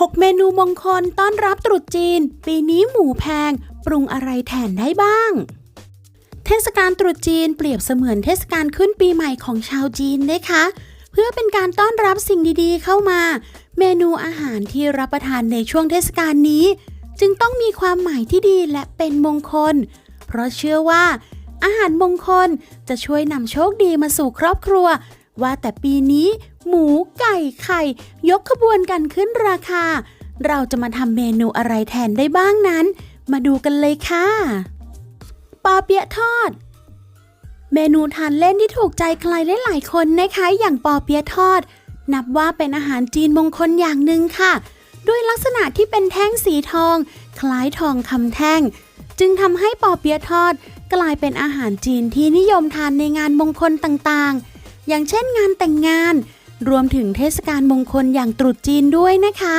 6 เมนูมงคลต้อนรับตรุษจีน ปีนี้หมูแพง ปรุงอะไรแทนได้บ้าง เทศกาลตรุษจีนเปรียบเสมือนเทศกาลขึ้นปีใหม่ของชาวจีนนะคะ เพื่อเป็นการต้อนรับสิ่งดีๆเข้ามา เมนูอาหารที่รับประทานในช่วงเทศกาลนี้ จึงต้องมีความหมายที่ดีและเป็นมงคล เพราะเชื่อว่า อาหารมงคลจะช่วยนำโชคดีมาสู่ครอบครัว ว่าแต่ปีนี้ หมูไก่ไข่ ยกขบวนกันขึ้นราคา เราจะมาทำเมนูอะไรแทนได้บ้างนั้น มาดูกันเลยค่ะปอเปี๊ยะทอด เมนูทานเล่นที่ถูกใจใครหลายๆคนนะคะอย่างปอเปี๊ยะทอด นับว่าเป็นอาหารจีนมงคลอย่างหนึ่งค่ะ ด้วยลักษณะที่เป็นแท่งสีทอง คล้ายทองคำแท่ง จึงทำให้ปอเปี๊ยะทอด กลายเป็นอาหารจีนที่นิยมทานในงานมงคลต่างๆ อย่างเช่นงานแต่งงาน รวมถึงเทศกาลมงคลอย่างตรุษจีนด้วยนะคะ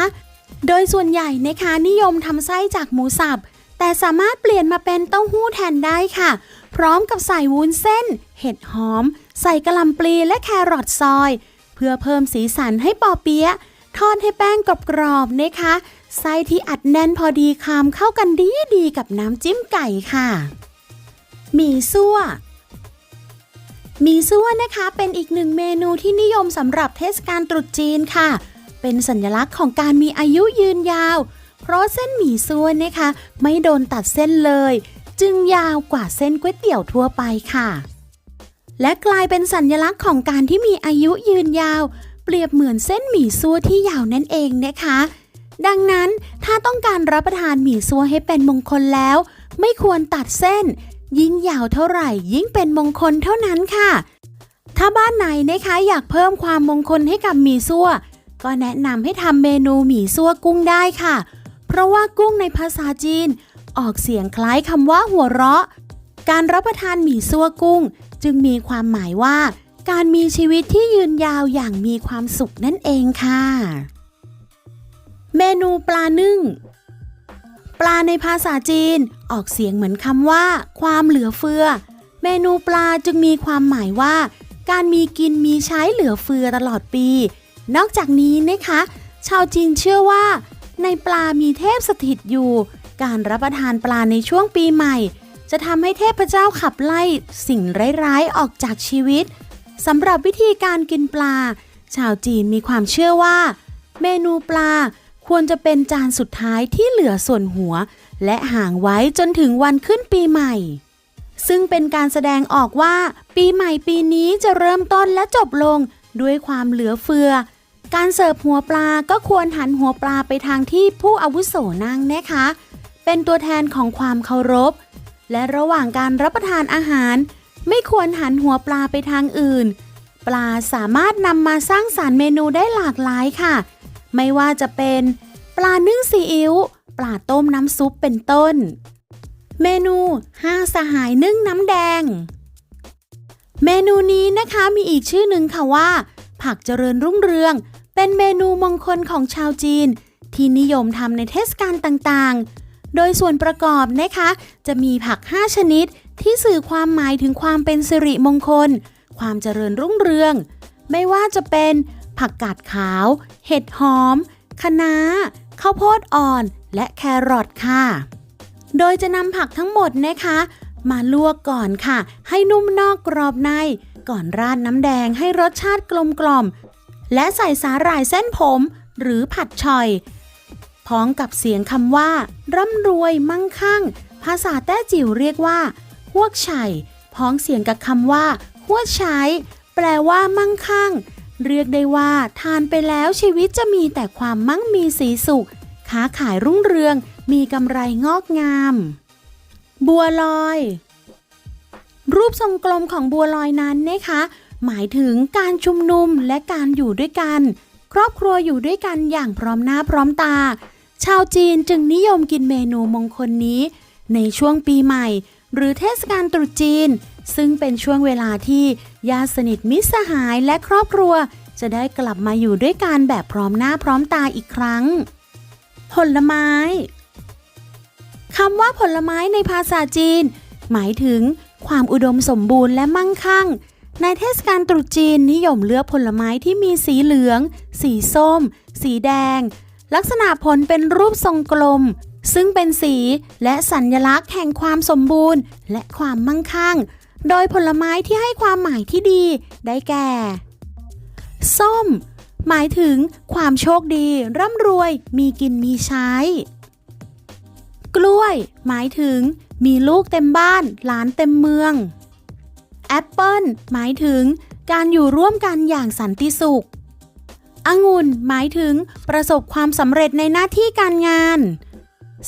โดยส่วนใหญ่นะคะนิยมทำไส้จากหมูสับ แต่สามารถเปลี่ยนมาเป็นเต้าหู้แทนได้ค่ะ พร้อมกับใส่วุ้นเส้น เห็ดหอม ใส่กระหลำปลีและแครอทซอย เพื่อเพิ่มสีสันให้ปอเปี๊ยะทอดให้แป้งกรอบๆนะคะไส้ที่อัดแน่นพอดีคำเข้ากันดีดีกับน้ำจิ้มไก่ค่ะ หมี่ซั่ว มี่ซั่วนะคะเป็นอีกหนึ่งเมนูที่นิยมสำหรับเทศกาลตรุษจีนค่ะ เป็นสัญลักษณ์ของการมีอายุยืนยาว เพราะเส้นหมี่ซั่วนะคะ ไม่โดนตัดเส้นเลย จึงยาวกว่าเส้นก๋วยเตี๋ยวทั่วไปค่ะ และกลายเป็นสัญลักษณ์ของการที่มีอายุยืนยาว เปรียบเหมือนเส้นหมี่ซั่วที่ยาวนั่นเองนะคะ ดังนั้นถ้าต้องการรับประทานหมี่ซั่วให้เป็นมงคลแล้ว ไม่ควรตัดเส้น ยิ่งยาวเท่าไหร่ ยิ่งเป็นมงคลเท่านั้นค่ะ ถ้าบ้านไหนนะคะอยากเพิ่มความมงคลให้กับหมี่ซั่ว ก็แนะนำให้ทำเมนูหมี่ซั่วกุ้งได้ค่ะ เพราะว่ากุ้งในภาษาจีน ออกเสียงคล้ายคำว่าหัวเราะ การรับประทานหมี่ซั่วกุ้ง จึงมีความหมายว่า การมีชีวิตที่ยืนยาวอย่างมีความสุขนั่นเองค่ะ เมนูปลานึ่ง ปลาในภาษาจีน ออกเสียงเหมือนคำว่า ความเหลือเฟือ เมนูปลาจึงมีความหมายว่า การมีกินมีใช้เหลือเฟือตลอดปี นอกจากนี้นะคะ ชาวจีนเชื่อว่า ในปลามีเทพสถิตอยู่ การรับประทานปลาในช่วงปีใหม่ จะทำให้เทพเจ้าขับไล่สิ่งร้ายๆออกจากชีวิตสำหรับวิธีการกินปลา ชาวจีนมีความเชื่อว่า เมนูปลา ควรจะเป็นจานสุดท้ายที่เหลือส่วนหัว และห่างไว้จนถึงวันขึ้นปีใหม่ ซึ่งเป็นการแสดงออกว่า ปีใหม่ปีนี้จะเริ่มต้นและจบลงด้วยความเหลือเฟือ การเสิร์ฟหัวปลาก็ควรหันหัวปลาไปทางที่ผู้อาวุโสนั่งนะคะ เป็นตัวแทนของความเคารพ และระหว่างการรับประทานอาหาร ไม่ควรหันหัวปลาไปทางอื่น ปลาสามารถนำมาสร้างสารรค์เมนูได้หลากหลายค่ะ ไม่ว่าจะเป็นปลานึ่งซีอิ๊วปลาต้มน้ำซุปเป็นต้น เมนูห้าสหายนึ่งน้ำแดง เมนูนี้นะคะมีอีกชื่อหนึ่งค่ะว่า ผักเจริญรุ่งเรือง เป็นเมนูมงคลของชาวจีน ที่นิยมทำในเทศกาลต่างๆ โดยส่วนประกอบนะคะ จะมีผัก 5 ชนิดที่สื่อความหมายถึงความเป็นสิริมงคล ความเจริญรุ่งเรือง ไม่ว่าจะเป็น ผักกาดขาว เห็ดหอม คะน้า ข้าวโพดอ่อน และแครอทค่ะ โดยจะนำผักทั้งหมดนะคะ มาลวกก่อนค่ะ ให้นุ่มนอกกรอบใน ก่อนราดน้ำแดงให้รสชาติกลมกล่อม และใส่สาหร่ายเส้นผม หรือผัดฉ่อยพร้อมกับเสียงคำว่า ร่ำรวยมั่งคั่ง ภาษาแต้จิ๋วเรียกว่าฮวกไฉ่พ้องเสียงกับคำว่าหัวใช้แปลว่ามั่งคั่ง เรียกได้ว่าทานไปแล้วชีวิตจะมีแต่ความมั่งมีสีสุข ค้าขายรุ่งเรือง มีกำไรงอกงาม บัวลอย รูปทรงกลมของบัวลอยนั้นนะคะ หมายถึงการชุมนุมและการอยู่ด้วยกัน ครอบครัวอยู่ด้วยกันอย่างพร้อมหน้าพร้อมตา ชาวจีนจึงนิยมกินเมนูมงคลนี้ ในช่วงปีใหม่ หรือเทศกาลตรุษจีน ซึ่งเป็นช่วงเวลาที่ญาติสนิทมิตรสหายและครอบครัว จะได้กลับมาอยู่ด้วยกันแบบพร้อมหน้าพร้อมตาอีกครั้ง ผลไม้คำว่าผลไม้ในภาษาจีน หมายถึงความอุดมสมบูรณ์และมั่งคั่ง ในเทศกาลตรุษจีนนิยมเลือกผลไม้ที่มีสีเหลือง สีส้ม สีแดง ลักษณะผลเป็นรูปทรงกลม ซึ่งเป็นสีและสัญลักษณ์แห่งความสมบูรณ์ และความมั่งคั่ง โดยผลไม้ที่ให้ความหมายที่ดีได้แก่ ส้ม หมายถึงความโชคดี ร่ำรวย มีกินมีใช้ กล้วย หมายถึง มีลูกเต็มบ้าน หลานเต็มเมือง แอปเปิลหมายถึง การอยู่ร่วมกันอย่างสันติสุของุ่นหมายถึงประสบความสำเร็จในหน้าที่การงาน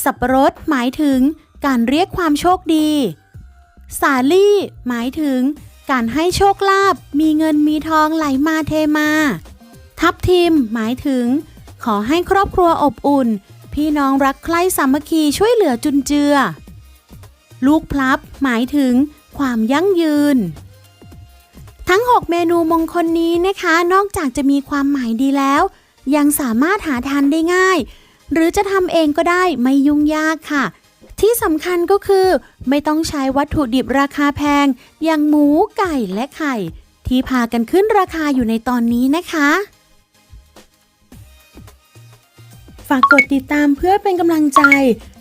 สับปะรดหมายถึงการเรียกความโชคดี สาลี่หมายถึง การให้โชคลาภมีเงินมีทองไหลมาเทมา ทับทิมหมายถึง ขอให้ครอบครัวอบอุ่น พี่น้องรักใคร่สามัคคีช่วยเหลือจุนเจือ ลูกพลับหมายถึง ความยั่งยืน ทั้ง 6 เมนูมงคลนี้นะคะ นอกจากจะมีความหมายดีแล้ว ยังสามารถหาทานได้ง่าย หรือจะทำเองก็ได้ไม่ยุ่งยากค่ะ ที่สำคัญก็คือ ไม่ต้องใช้วัตถุดิบราคาแพง อย่างหมูไก่และไข่ ที่พากันขึ้นราคาอยู่ในตอนนี้นะคะ ฝากกดติดตามเพื่อเป็นกำลังใจ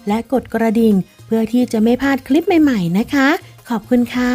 และกดกระดิ่ง เพื่อที่จะไม่พลาดคลิปใหม่ ๆ นะคะ ขอบคุณค่ะ